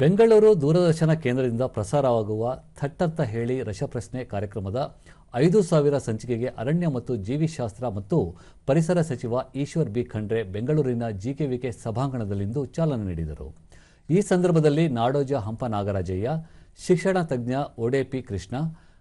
ಬೆಂಗಳೂರು ದೂರದರ್ಶನ ಕೇಂದ್ರದಿಂದ ಪ್ರಸಾರವಾಗುವ ಥಟ್ಟಂತ ಹೇಳಿ ರಸಪ್ರಶ್ನೆ ಕಾರ್ಯಕ್ರಮದ ಐದು ಸಾವಿರ ಸಂಚಿಕೆಗೆ ಅರಣ್ಯ ಮತ್ತು ಜೀವಿಶಾಸ್ತ್ರ ಮತ್ತು ಪರಿಸರ ಸಚಿವ ಈಶ್ವರ್ ಬಿ ಖಂಡ್ರೆ ಬೆಂಗಳೂರಿನ ಜಿಕೆವಿಕೆ ಸಭಾಂಗಣದಲ್ಲಿಂದು ಚಾಲನೆ ನೀಡಿದರು. ಈ ಸಂದರ್ಭದಲ್ಲಿ ನಾಡೋಜ ಹಂಪ ನಾಗರಾಜಯ್ಯ, ಶಿಕ್ಷಣ ತಜ್ಞ ಒಡೆಪಿ ಕೃಷ್ಣ,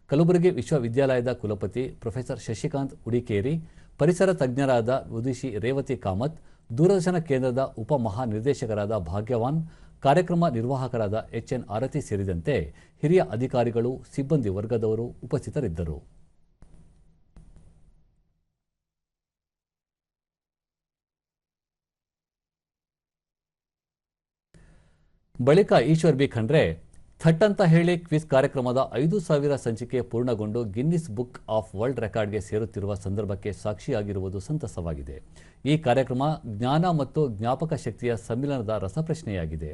ಕಲಬುರಗಿ ವಿಶ್ವವಿದ್ಯಾಲಯದ ಕುಲಪತಿ ಪ್ರೊಫೆಸರ್ ಶಶಿಕಾಂತ್ ಉಡಿಕೇರಿ, ಪರಿಸರ ತಜ್ಞರಾದ ಉದಿಶಿ ರೇವತಿ ಕಾಮತ್, ದೂರದರ್ಶನ ಕೇಂದ್ರದ ಉಪ ಮಹಾನಿರ್ದೇಶಕರಾದ ಭಾಗ್ಯವಾನ್ ಕಾರ್ಯಕ್ರಮ ನಿರ್ವಾಹಕರಾದ ಎಚ್ಎನ್ ಆರತಿ ಸೇರಿದಂತೆ ಹಿರಿಯ ಅಧಿಕಾರಿಗಳು ಸಿಬ್ಬಂದಿ ವರ್ಗದವರು ಉಪಸ್ಥಿತರಿದ್ದರು. ಬಳಿಕ ಈಶ್ವರ್ ಬಿ ಖಂಡ್ರೆ ಥಟ್ ಅಂತ ಹೇಳಿ ಕ್ವಿಜ್ ಕಾರ್ಯಕ್ರಮದ ಐದು ಸಾವಿರ ಸಂಚಿಕೆ ಪೂರ್ಣಗೊಂಡು ಗಿನ್ನಿಸ್ ಬುಕ್ ಆಫ್ ವರ್ಲ್ಡ್ ರೆಕಾರ್ಡ್ಗೆ ಸೇರುತ್ತಿರುವ ಸಂದರ್ಭಕ್ಕೆ ಸಾಕ್ಷಿಯಾಗಿರುವುದು ಸಂತಸವಾಗಿದೆ. ಈ ಕಾರ್ಯಕ್ರಮ ಜ್ಞಾನ ಮತ್ತು ಜ್ಞಾಪಕ ಶಕ್ತಿಯ ಸಮ್ಮಿಲನದ ರಸಪ್ರಶ್ನೆಯಾಗಿದೆ.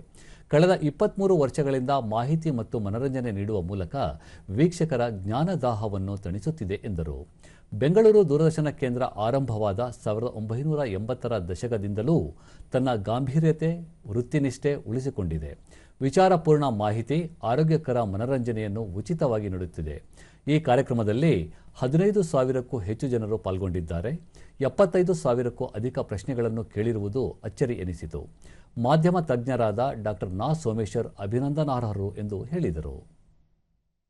ಕಳೆದ ಇಪ್ಪತ್ತ್ಮೂರು ವರ್ಷಗಳಿಂದ ಮಾಹಿತಿ ಮತ್ತು ಮನರಂಜನೆ ನೀಡುವ ಮೂಲಕ ವೀಕ್ಷಕರ ಜ್ಞಾನದಾಹವನ್ನು ತಣಿಸುತ್ತಿದೆ ಎಂದರು. ಬೆಂಗಳೂರು ದೂರದರ್ಶನ ಕೇಂದ್ರ ಆರಂಭವಾದ ಸಾವಿರದ ಒಂಬೈನೂರ ಎಂಬತ್ತರ ದಶಕದಿಂದಲೂ ತನ್ನ ಗಾಂಭೀರ್ಯತೆ, ವೃತ್ತಿನಿಷ್ಠೆ ಉಳಿಸಿಕೊಂಡಿದೆ. ವಿಚಾರಪೂರ್ಣ ಮಾಹಿತಿ, ಆರೋಗ್ಯಕರ ಮನರಂಜನೆಯನ್ನು ಉಚಿತವಾಗಿ ನೀಡುತ್ತಿದೆ. ಈ ಕಾರ್ಯಕ್ರಮದಲ್ಲಿ ಹದಿನೈದು ಸಾವಿರಕ್ಕೂ ಹೆಚ್ಚು ಜನರು ಪಾಲ್ಗೊಂಡಿದ್ದಾರೆ. ಎಪ್ಪತ್ತೈದು ಸಾವಿರಕ್ಕೂ ಅಧಿಕ ಪ್ರಶ್ನೆಗಳನ್ನು ಕೇಳಿರುವುದು ಅಚ್ಚರಿ ಎನಿಸಿತು. ಮಾಧ್ಯಮ ತಜ್ಞರಾದ ಡಾಕ್ಟರ್ ನಾ ಸೋಮೇಶ್ವರ್ ಅಭಿನಂದನಾರ್ಹರು ಎಂದು ಹೇಳಿದರು.